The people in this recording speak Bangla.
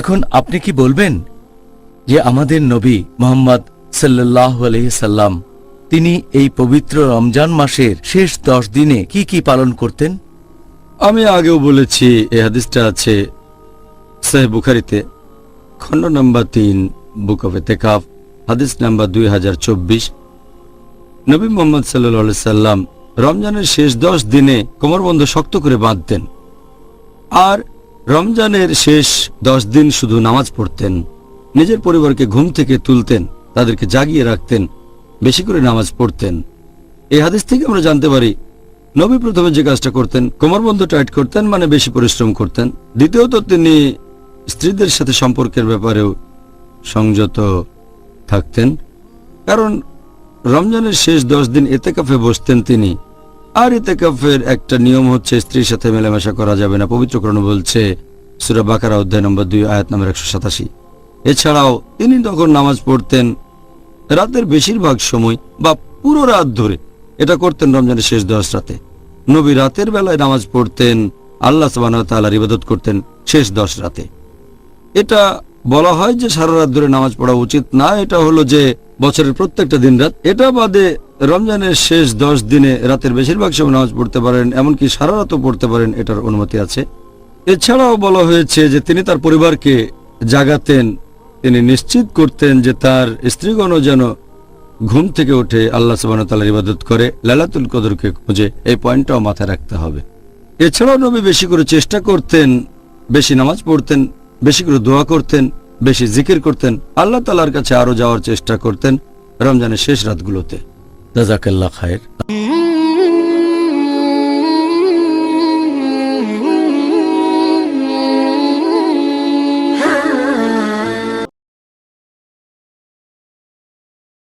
এখন আপনি কি বলবেন যে আমাদের নবী মোহাম্মদ সাল্লাহ সাল্লাম, তিনি এই পবিত্র রমজান মাসের শেষ দশ দিনে কি কি পালন করতেন? আমি আগেও বলেছি, এই হাদিসটা আছে সাহেব বুখারিতে, খণ্ড নম্বর তিন, বুক অফ এতেকাফ, হাদিস নাম্বার দুই হাজার চব্বিশ। নবী মোহাম্মদ সাল্লা সাল্লাম রমজানের শেষ দশ দিনে কোমরবন্ধ শক্ত করে বাঁধতেন। আর রমজানের শেষ দশ দিন শুধু নামাজ পড়তেন, নিজের পরিবারকে ঘুম থেকে তুলতেন, তাদেরকে জাগিয়ে রাখতেন, বেশি করে নামাজ পড়তেন। এই হাদিস থেকে আমরা জানতে পারি, নবী প্রথমে যে কাজটা করতেন কোমরবন্ধ টাইট করতেন মানে বেশি পরিশ্রম করতেন। দ্বিতীয়ত তিনি স্ত্রীদের সাথে সম্পর্কের ব্যাপারেও সংযত থাকতেন। কারণ রমজানের শেষ দশ দিন এতেকাফে বসতেন তিনি আর এতেকাফের একটা নিয়ম হচ্ছে, স্ত্রীর সাথে মেলামেশা করা যাবে না। পবিত্র পবিত্রকরণ বলছে, সুরা বাকারা অধ্যায় নম্বর দুই, আয়াত নম্বর একশো সাতাশি। এছাড়াও তিনি তখন নামাজ পড়তেন, রাতের বেশিরভাগ সময় বা পুরো রাত ধরে এটা করতেন রমজানের শেষ দশ রাতে। নবী রাতের বেলায় নামাজ পড়তেন, আল্লাহ সাবানার ইবাদত করতেন শেষ দশ রাতে। এটা বলা হয় যে সারা রাত ধরে নামাজ পড়া উচিত না। এটা হলো যে বছরের প্রত্যেকটা দিন রাত। এটা বাদে রমজানের শেষ দশ দিনে রাতের বেশিরভাগ সময় নামাজ পড়তে পারেন, এমনকি সারা রাতও পড়তে পারেন, এটার অনুমতি আছে। এছাড়াও বলা হয়েছে যে তিনি তার পরিবারকে জাগাতেন, তিনি নিশ্চিত করতেন যে তার স্ত্রীগণও যেন ঘুম থেকে উঠে আল্লাহ সুবাহতাল্লাহ ইবাদত করে লালাতুল কদরকে খুঁজে এই পয়েন্টটাও মাথায় রাখতে হবে। এছাড়াও নবী বেশি করে চেষ্টা করতেন, বেশি নামাজ পড়তেন বেশি করে দোয়া করতেন, বেশি জিকির করতেন, আল্লাহ তালার কাছে আরও যাওয়ার চেষ্টা করতেন রমজানের শেষ রাতগুলোতে। জাজাকাল্লা খায়ের।